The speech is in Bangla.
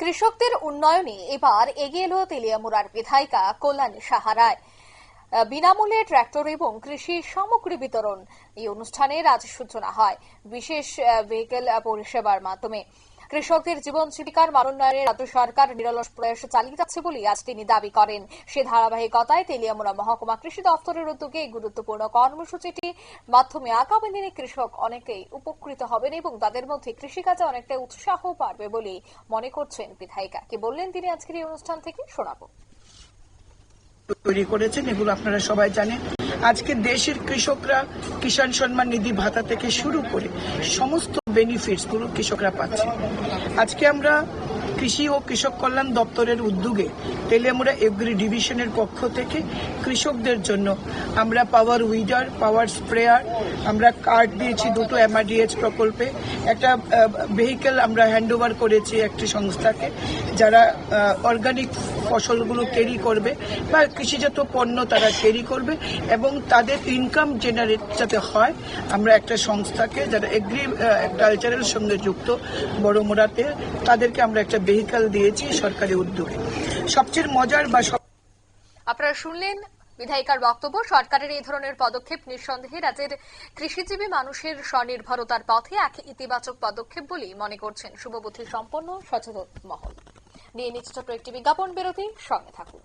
কৃষকদের উন্নয়নে এবার এগিয়ে এলো তেলিয়ামুড়ার বিধায়িকা কল্যাণী সাহারায় বিনামূল্যে ট্র্যাক্টর এবং কৃষি সামগ্রী বিতরণ এই অনুষ্ঠানের আজ সূচনা হয়, বিশেষ ভেহিকেল পরিষেবার মাধ্যমে। কৃষকদের জীবন জীবিকার মান উন্নয়নে রাজ্য সরকার নিরলস প্রয়াস চালিয়ে যাচ্ছে বলে আজ তিনি দাবি করেন। সে ধারাবাহিকতায় তেলিয়ামুড়া মহকুমা কৃষি দপ্তরের উদ্যোগে এই গুরুত্বপূর্ণ কর্মসূচিটি মাধ্যমে আগামী দিনে কৃষক অনেকেই উপকৃত হবেন এবং তাদের মধ্যে কৃষিকাজে অনেকটা উৎসাহ বাড়বে বলে মনে করছেন বিধায়িকা। কি বললেন, তিনি আজকের এই অনুষ্ঠান থেকে শোনাবো। তৈরি করেছেন, এগুলো আপনারা সবাই জানেন। আজকে দেশের কৃষকরা কিষাণ সম্মান নিধি ভাতা থেকে শুরু করে সমস্ত বেনিফিটসগুলো কৃষকরা পাচ্ছে। আজকে আমরা কৃষি ও কৃষক কল্যাণ দপ্তরের উদ্যোগে তেলিয়ামুড়া এগ্রি ডিভিশনের পক্ষ থেকে কৃষকদের জন্য আমরা পাওয়ার উইডার, পাওয়ার স্প্রেয়ার, আমরা কার্ড দিয়েছি, দুটো এমআরডিএচ প্রকল্পে। একটা ভেহিকেল আমরা হ্যান্ড ওভার করেছি একটি সংস্থাকে, যারা অর্গানিক ফসলগুলো ক্যারি করবে বা কৃষিজাত পণ্য তারা ক্যারি করবে এবং তাদের ইনকাম জেনারেট যাতে হয়, আমরা একটা সংস্থাকে, যারা এগ্রি কালচারের সঙ্গে যুক্ত বড় মোড়াতে তাদেরকে আমরা একটা ভেহিকেল দিয়েছি সরকারি উদ্যোগে। সবচেয়ে মজার বা আপনারা শুনলেন বিধায়িকার বক্তব্য, সরকারের এই ধরনের পদক্ষেপ নিঃসন্দেহে রাজ্যের কৃষিজীবী মানুষের স্বনির্ভরতার পথে এক ইতিবাচক পদক্ষেপ বলেই মনে করছেন শুভবুদ্ধি সম্পন্ন সচেতন মহল। নিয়ে নিচ্ছে একটি বিজ্ঞাপন বিরতি সঙ্গে থাকুন।